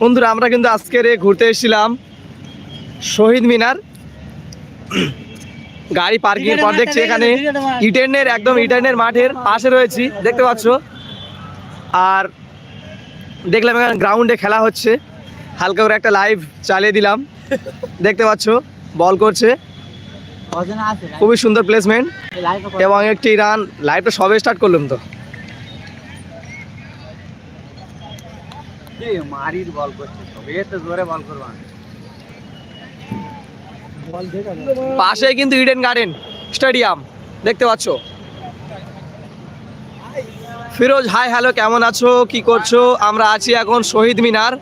বন্ধুরা, আমরা কিন্তু আজকের ঘুরতে এসেছিলাম শহীদ মিনার। গাড়ি পার্কিং এর পর দেখছি এখানে ইটেনের, একদম ইটেনের মাঠের পাশে রয়েছি, দেখতে পাচ্ছ? আর দেখলাম এখানে গ্রাউন্ডে খেলা হচ্ছে। হালকা করে একটা লাইভ চালিয়ে দিলাম। দেখতে পাচ্ছ? বল করছে। খুবই সুন্দর প্লেসমেন্ট এবং একটি রান লাইভটা সবে স্টার্ট করলাম তো। মারির বল করছে তো জোরে বল করবা। পাশে কিন্তু ইডেন গার্ডেন স্টেডিয়াম দেখতে পাচ্ছ? ফিরোজ হাই হ্যালো কেমন আছো? কি করছ? আমরা আছি এখন শহীদ মিনার।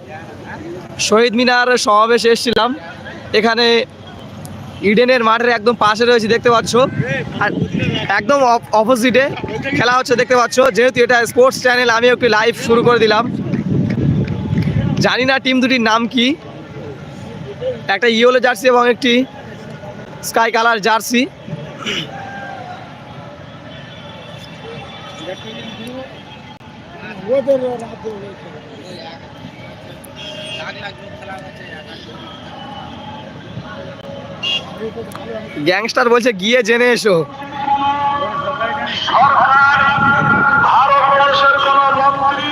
শহীদ মিনার সমাবেশে এসেছিলাম। এখানে ইডেনের মাঠের একদম পাশে রয়েছে, দেখতে পাচ্ছ। আর একদম অপোজিটে খেলা হচ্ছে, দেখতে পাচ্ছ। যেহেতু এটা স্পোর্টস চ্যানেল আমি একটু লাইভ শুরু করে দিলাম। জানি না টিম দুটির নাম কি। একটা ইয়েলো জার্সি এবং একটি স্কাই কালার জার্সি গ্যাংস্টার বলছে গিয়ে জেনে এসো। ভারতবর্ষের কোন মন্ত্রী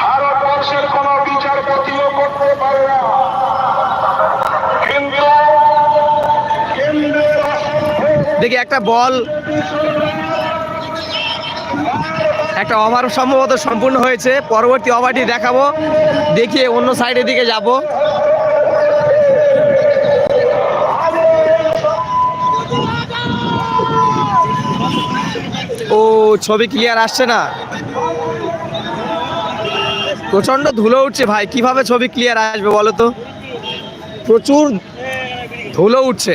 ভারতবর্ষের কোন বিচারপতিও করতে পারে না। কিন্তু কেন্দ্রের অসংখ্য দেখি একটা বল। একটা ওভার সম্ভবত সম্পূর্ণ হয়েছে। পরবর্তী ওভারটি দেখাবো। দেখিয়ে অন্য সাইডের দিকে যাব। ছবি ক্লিয়ার আসছে না। প্রচণ্ড ধুলো উঠছে ভাই, কীভাবে ছবি ক্লিয়ার আসবে বলো তো? প্রচুর ধুলো উঠছে।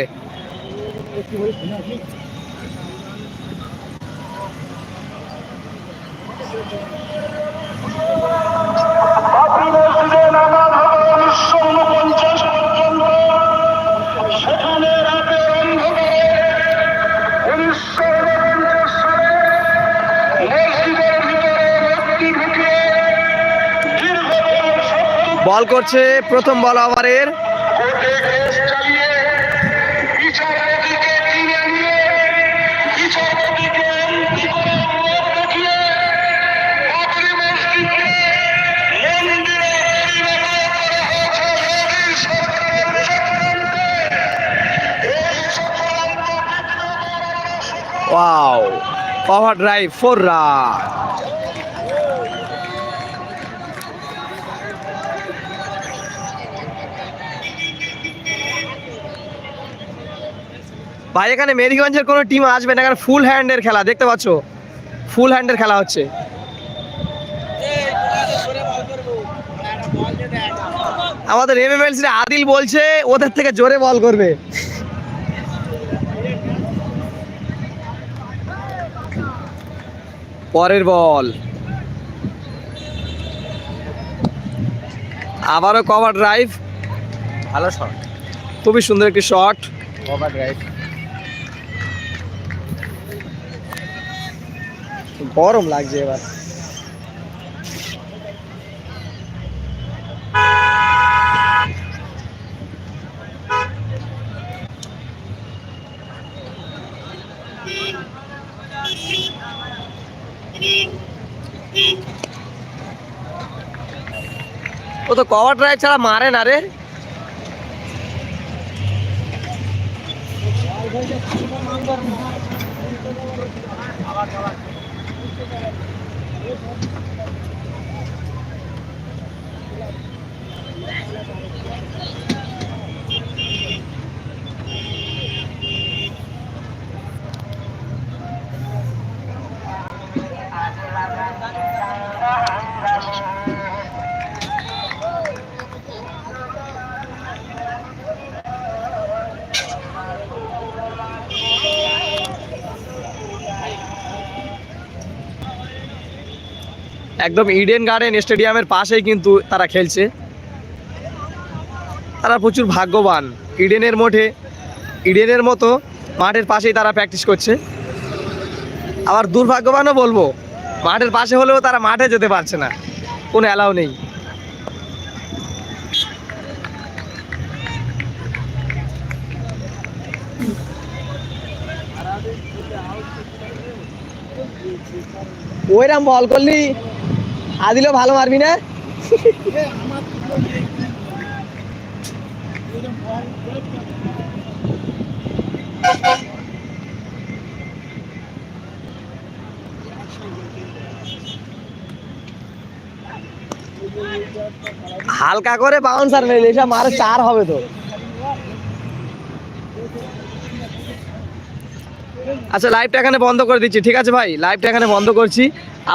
বল করছে প্রথম বল ওভারের। কেস চালিয়ে বিচারপতিকে টেনে ভাই, এখানে মেরিগঞ্জের কোনো টিম আসবে না, এখানে ফুল হ্যান্ডের খেলা, দেখতে পাচ্ছ? ফুল হ্যান্ডের খেলা হচ্ছে। আমাদের M M L MMLC Adil বলছে, ওদের থেকে জোরে বল করবে। পরের বল আবারও কভার ড্রাইভ ভালো শট খুবই সুন্দর একটি শট ওভার ড্রাইভ গরম লাগছে এবার ও তো কভার ড্রাইভ ছাড়া মারে না রে 现在，哎，别。একদম ইডেন গার্ডেন স্টেডিয়ামের পাশেই কিন্তু তারা খেলছে। তারা প্রচুর ভাগ্যবান। ইডেনের মঠে ইডেনের মতো মাঠের পাশেই তারা প্র্যাকটিস করছে। আবার দুর্ভাগ্যবানও বলব, মাঠের পাশে হলেও তারা মাঠে যেতে পারছে না। কোনো অ্যালাউ নেই। ওইরাম বল করলি। আদিলও ভালো মারবি না? হালকা করে বাউন্সার মেরে এসব মারে চার হবে তো। আচ্ছা লাইভটা এখানে বন্ধ করে দিচ্ছি, ঠিক আছে ভাই? লাইভটা এখানে বন্ধ করছি।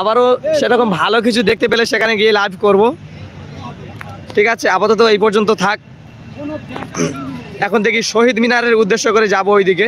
আবারও সেরকম ভালো কিছু দেখতে পেলে সেখানে গিয়ে লাইভ করব। ঠিক আছে, আপাতত এই পর্যন্ত থাক। এখন দেখি শহীদ মিনারের উদ্দেশ্য করে যাব ওইদিকে।